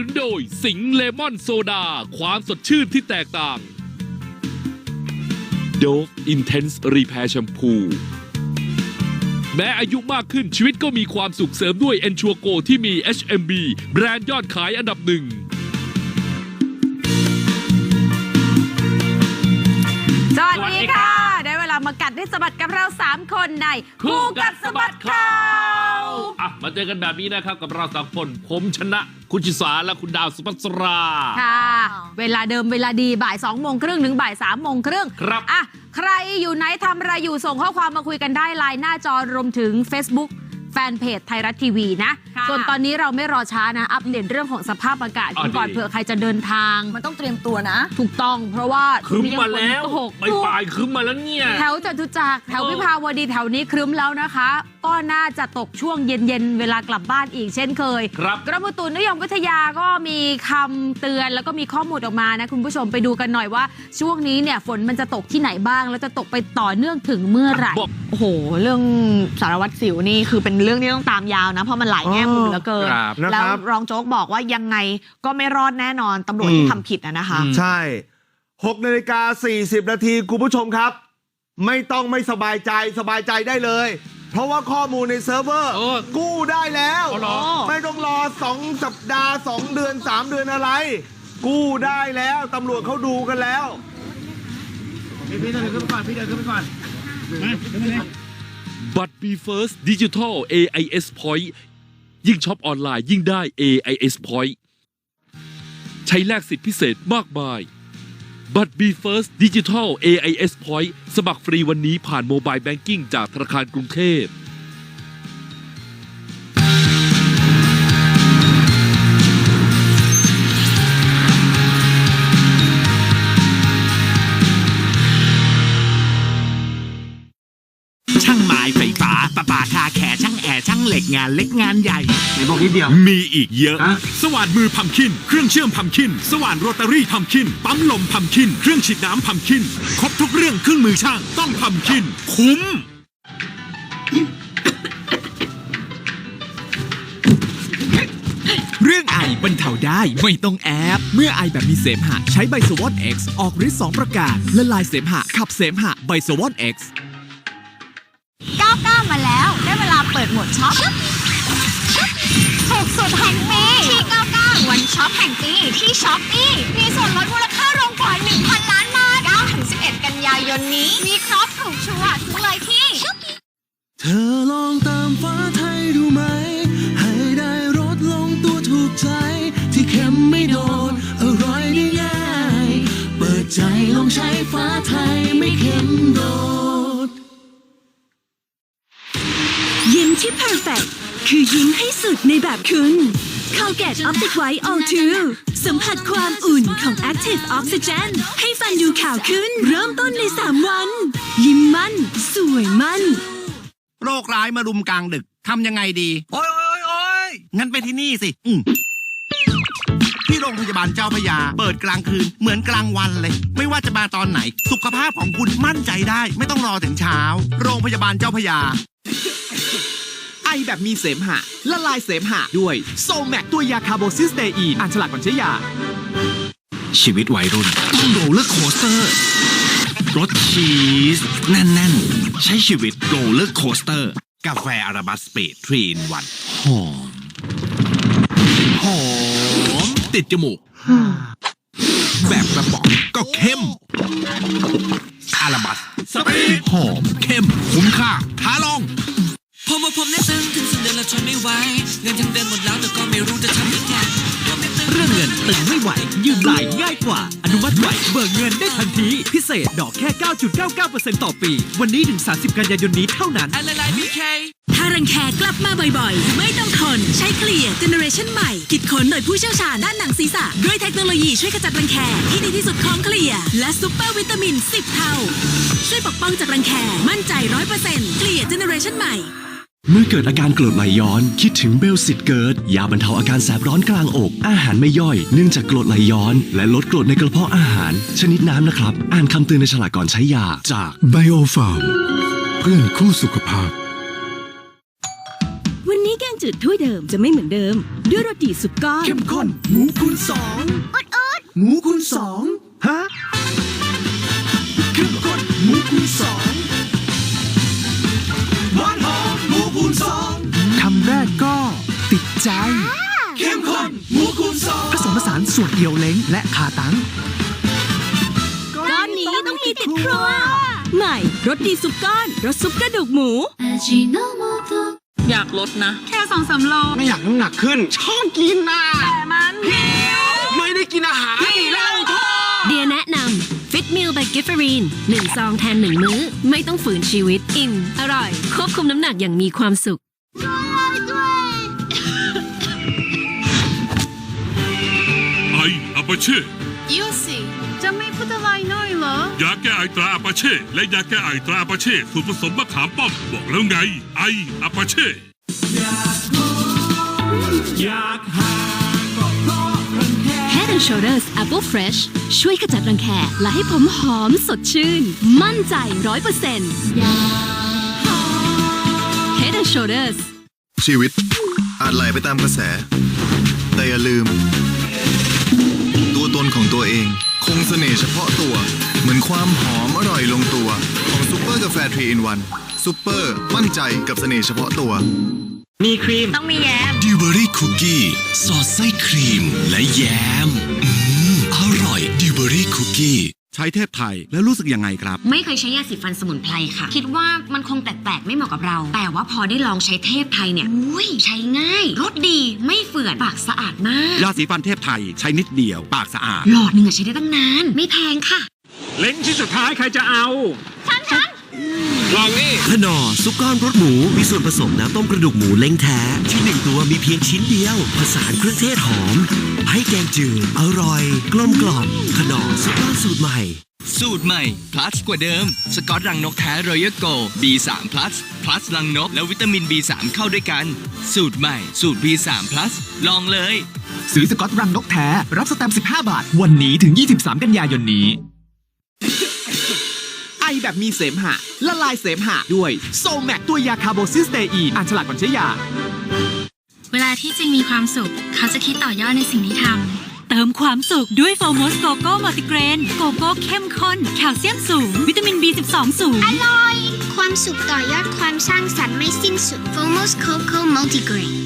นุนโดยสิงห์เลมอนโซดา ความสดชื่นที่แตกต่าง Dove Intense Repair Shampoo แม้อายุมากขึ้นชีวิตก็มีความสุขเสริมด้วย e n s u r e Go ที่มี HMB แบรนด์ยอดขายอันดับหนึ่งสวัสดีค่ะ ได้เวลามากัดให้สะบัดกับเรา 3 คนในคู่กัดสะบัดข่าวอะมาเจอกันแบบนี้นะครับกับเราสามคนผมชนะ คุณชิสาและคุณดาวสุภัสรา ค่ะ เวลาเดิมเวลาดีบ่าย2โมงครึ่งถึงบ่าย3โมงครึ่งครับอะใครอยู่ไหนทำอะไรอยู่ส่งข้อความมาคุยกันได้ไลน์หน้าจอรวมถึง Facebook แฟนเพจไทยรัฐทีวีนะค่ะส่วนตอนนี้เราไม่รอช้านะ อัปเดตเรื่องของสภาพอากาศกันก่อนอะดี เผื่อใครจะเดินทาง มันต้องเตรียมตัวนะ ถูกต้องเพราะว่าคืมมาแล้วโอ้โหไปปลายคืมมาแล้วเนี่ย แถวจตุจักรแถวเออวิภาวดีแถวนี้ครึ้มแล้วนะคะ ก็น่าจะตกช่วงเย็นๆ เวลากลับบ้านอีกเช่นเคย ครับกรมอุตุนิยมวิทยาก็มีคำเตือนแล้วก็มีข้อมูลออกมานะคุณผู้ชมไปดูกันหน่อยว่า ช่วงนี้เนี่ยฝนมันจะตกที่ไหนบ้าง แล้วจะตกไปต่อเนื่องถึงเมื่อไหร่ บอก โอ้โห เรื่องสารวัตรสิวนี่คือเป็นเรื่องที่ต้องตามยาวนะ เพราะมันหลายแง่มุมเหลือเกิน ครับแล้วนะครับรองโจ๊กบอกว่ายังไงก็ไม่รอดแน่นอนตำรวจที่อืมทำผิดอะนะคะอืมใช่6นาฬิกา40 นาทีคุณผู้ชมครับ ไม่ต้องไม่สบายใจสบายใจได้เลย เพราะว่าข้อมูลในเซิร์ฟเวอร์ เออกู้ได้แล้ว เอาเหรอ ไม่ต้องรอ 2 สัปดาห์ 2 เดือน 3 เดือนอะไร กู้ได้แล้วตำรวจเขาดูกันแล้ว พี่เดินขึ้นไปก่อน พี่เดินขึ้นไปก่อน มาขึ้นไปเลย บัตร B First Digital AIS Point ยิ่งช็อปออนไลน์ยิ่งได้ AIS Point ใช้แลกสิทธิพิเศษมากมาย บัตร B First Digital AIS Point สมัครฟรีวันนี้ผ่านโมบายแบงกิ้งจากธนาคารกรุงเทพช่างไม้ไฟฟ้า ช่างแอร์ช่างเหล็กงานเล็กงานใหญ่ ในบอกนิดเดียว มีอีกเยอะ ฮะ สว่านมือพัมคิน เครื่องเชื่อมพัมคิน สว่านโรตารี่พัมคิน ปั๊มลมพัมคิน เครื่องฉีดน้ำพัมคิน ครบทุกเรื่องเครื่องมือช่างต้องพัมคิน คุ้ม เรื่องไอบรรเทาได้ไม่ต้องแอบเมื่อไอแบบมีเสมหะใช้ไบโซวอน X ออกฤทธิ์2ประการละลายเสมหะขับเสมหะไบโซวอน X 99มาแล้ว ได้เวลาเปิดโหมดช็อปถูกสุดแห่งปีที่99วันช็อปแห่งปีที่ช็อปปี้มีส่วนลดมูลค่ารวมกว่า 1,000 ล้านบาท9ถึง11 กันยายนนี้ มีครบถูกชัวร์ซื้อเลยที่ เธอลองตามฟ้าไทยดูไหม ให้ได้รสลงตัวถูกใจ ที่เค็มไม่โดน อร่อยได้ง่าย เปิดใจลองใช้ฟ้าไทยไม่เค็มโดด คือยิ้มให้สุดในแบบคุณ Colgate Optic White O2 สัมผัสความอุ่นของ Active Oxygen ให้ฟันดูขาวขึ้น เริ่มต้นใน 3 วัน ยิ้มมั่น สวยมั่น โรคร้ายมารุมกลางดึกทำยังไงดี โอ้ยโอ้ยโอ้ยงั้นไปที่นี่สิ อืมที่โรงพยาบาลเจ้าพระยา เปิดกลางคืนเหมือนกลางวันเลย ไม่ว่าจะมาตอนไหน สุขภาพของคุณมั่นใจได้ ไม่ต้องรอถึงเช้า โรงพยาบาลเจ้าพระยา ไอแบบมีเสมหะ ละลายเสมหะด้วยโซแมกตัวยาคาร์โบซิสเตอีนอ่านฉลากก่อนใช้ยา ชีวิตวัยรุ่นต้องโรลเลอร์โคสเตอร์รสชีสแน่นๆ ใช้ชีวิตโรลเลอร์โคสเตอร์ กาแฟอาราบัสสเปดทรีนวันหอมหอมติดจมูก แบบกระป๋องก็เข้ม อาราบัสสเปดหอมเข้มคุ้มค่าท้าลอง ผมว่าผมได้ซึ้งถึงสุดเดือนแล้ว ทนไม่ไหวเงินทั้งเดือนหมดแล้วแต่ก็ไม่รู้จะทำยังไงผมได้ซึ้งเรื่องเงินตึงไม่ไหว ยืมหลายง่ายกว่า อนุมัติไหวเบิกเงินได้ทันที พิเศษดอกแค่ 9.99%ต่อปี วันนี้ถึง 30 กันยายนนี้เท่านั้นอะไรๆบีเคถ้ารังแคกลับมาบ่อยๆ ไม่ต้องทนใช้เคลียร์เจเนอเรชันใหม่ คิดค้นโดยผู้เชี่ยวชาญด้านหนังศีรษะ ด้วยเทคโนโลยีช่วยขจัดรังแคที่ดีที่สุดของเคลียร์และซูเปอร์วิตามิน 10 เท่า ช่วยปกป้องจากรังแคมั่นใจ 100%เคลียร์เจเนอเรชันใหม่ เมื่อเกิดอาการกรดไหลย้อน คิดถึงเบลสิทธิ์เกิด ยาบรรเทาอาการแสบร้อนกลางอก อาหารไม่ย่อย เนื่องจากกรดไหลย้อน และลดกรดในกระเพาะอาหาร ชนิดน้ำนะครับ อ่านคำเตือนในฉลากก่อนใช้ยาจาก ไบโอฟาร์มเพื่อนคู่สุขภาพ วันนี้แกงจืดจืดถ้วยเดิมจะไม่เหมือนเดิม ด้วยรสดีซุปก้อนเข้มข้นหมูคูณสองหมูคูณสอง ใจเข้มข้นหมูคูณสองผสมผสานส่วนเอียวเล้งและคาตังก้อนนี้ต้องมีติดครัว ใหม่รสดีซุปก้อนรสซุปกระดูกหมู อยากลดนะ แค่สองสามโลไม่อยากน้ำหนักขึ้น ชอบกินน่ะแต่มันหิวไม่ได้กินอาหารที่เราทอเดียแนะนำฟิตมิล by กิฟเฟอรีนหนึ่งซองแทนหนึ่งมื้อ ไม่ต้องฝืนชีวิตอิ่มอร่อย ควบคุมน้ำหนักอย่างมีความสุขาปาเช่ยูสิจะไม่พูดอะไรหน่อยเหรอยาแก้ไอตราอาปาเช่และยาแก้ไอตราอาปาเช่สูตรผสมมะขามป้อมบอกแล้วไง ไออาปาเช่ Head and Shoulders Apple Fresh ช่วยขจัดรังแคและให้ผมหอมสดชื่น มั่นใจร้อยเปอร์เซ็นต์ Head and Shoulders ชีวิตอาจไหลไปตามกระแส แต่อย่าลืม ตัวตนของตัวเอง คงเสน่ห์เฉพาะตัว เหมือนความหอมอร่อยลงตัว ของซุปเปอร์กาแฟทรีอินวันซุปเปอร์มั่นใจกับเสน่ห์เฉพาะตัว มีครีม ต้องมีแยมดิวเบอรี่คุกกี้สอดไส้ครีมและแยม อืม อร่อยดิวเบอรี่คุกกี้ ใช้เทพไทยแล้วรู้สึกยังไงครับ ไม่เคยใช้ยาสีฟันสมุนไพรค่ะ คิดว่ามันคงแปลกๆไม่เหมาะกับเรา แต่ว่าพอได้ลองใช้เทพไทยเนี่ยอุ้ยใช้ง่ายรสดีไม่เฟื่อนปากสะอาดมากยาสีฟันเทพไทยใช้นิดเดียว ปากสะอาดหลอดหนึ่งอะใช้ได้ตั้งนาน ไม่แพงค่ะ เล้งที่สุดท้ายใครจะเอา ฉันฉัน ลองนี่ขนอซุปก้อนรสหมู มีส่วนผสมน้ำต้มกระดูกหมูเล้งแท้ ที่หนึ่งตัวมีเพียงชิ้นเดียว ผสานเครื่องเทศหอม ให้แกงจืดอร่อย กลมกล่อมขนอซุปก้อนสูตรใหม่ สูตรใหม่ plus กว่าเดิม สกอตรังนกแท้รอยัลโก B3 plus plus รังนก และวิตามิน B3 เข้าด้วยกัน สูตรใหม่ สูตร B3 plus ลองเลย ซื้อสกอตรังนกแท้ รับสแตมป์15 บาท วันนี้ถึง 23 กันยายนนี้ ไอแบบมีเสมหะ ละลายเสมหะด้วยโซแมกตัวยาคาร์โบซิสเตอีนอ่านฉลากก่อนใช้ยา เวลาที่จริงมีความสุข เขาจะคิดต่อยอดในสิ่งที่ทำ เติมความสุขด้วยโฟมอสโกโก้มัลติเกรน โกโก้เข้มข้น แคลเซียมสูง วิตามิน B12 สูง อร่อย ความสุขต่อยอดความสร้างสรรค์ไม่สิ้นสุด Fomos Cocoa Multigrain ต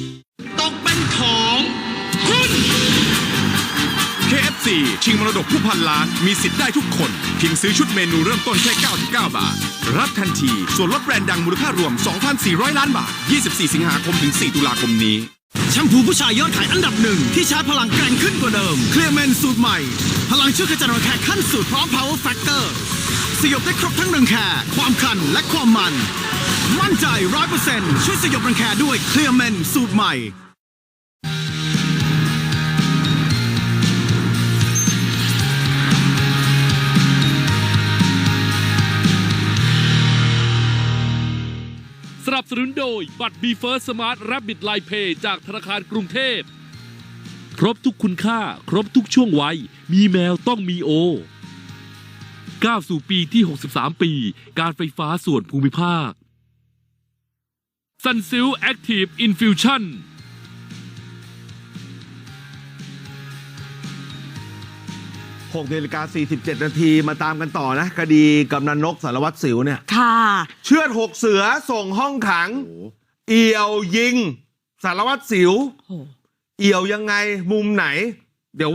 FC ชิงมรดกผู้พันล้านมีสิทธิ์ได้ทุกคนเพียงซื้อชุดเมนูเริ่มต้นแค่ 99 บาท รับทันทีส่วนลดแบรนด์ดังมูลค่ารวม 2,400 ล้านบาท 24 สิงหาคมถึง 4 ตุลาคมนี้แชมพูผู้ชายยอดขายอันดับหนึ่งที่ชาร์จพลังแกร่งขึ้นกว่าเดิม เคลียร์เมนสูตรใหม่ พลังช่วยขจัดรังแคขั้นสุดพร้อม power factor สยบได้ครบทั้งรังแคความคันและความมัน มั่นใจร้อยเปอร์เซ็นต์ช่วยสยบรังแคด้วยเคลียร์เมนสูตรใหม่ นับสนุนโดย บัตร b ีเฟิร์สสมาร์ทรับบิทไลเพย์จากธนาคารกรุงเทพ ครบทุกคุณค่า ครบทุกช่วงวัย มีแมวต้องมีโอก้าวสู่ปีที่ 63 ปี การไฟฟ้าส่วนภูมิภาค Sunsil Active Infusion 6นาฬิกา47 นาทีมาตามกันต่อนะ คดีกำนันนกสารวัตรสิวเนี่ย ค่ะ เชือดหกเสือส่งห้องขัง เอี่ยวยิง สารวัตรสิว เอี่ยวยังไงมุมไหน เดี๋ยว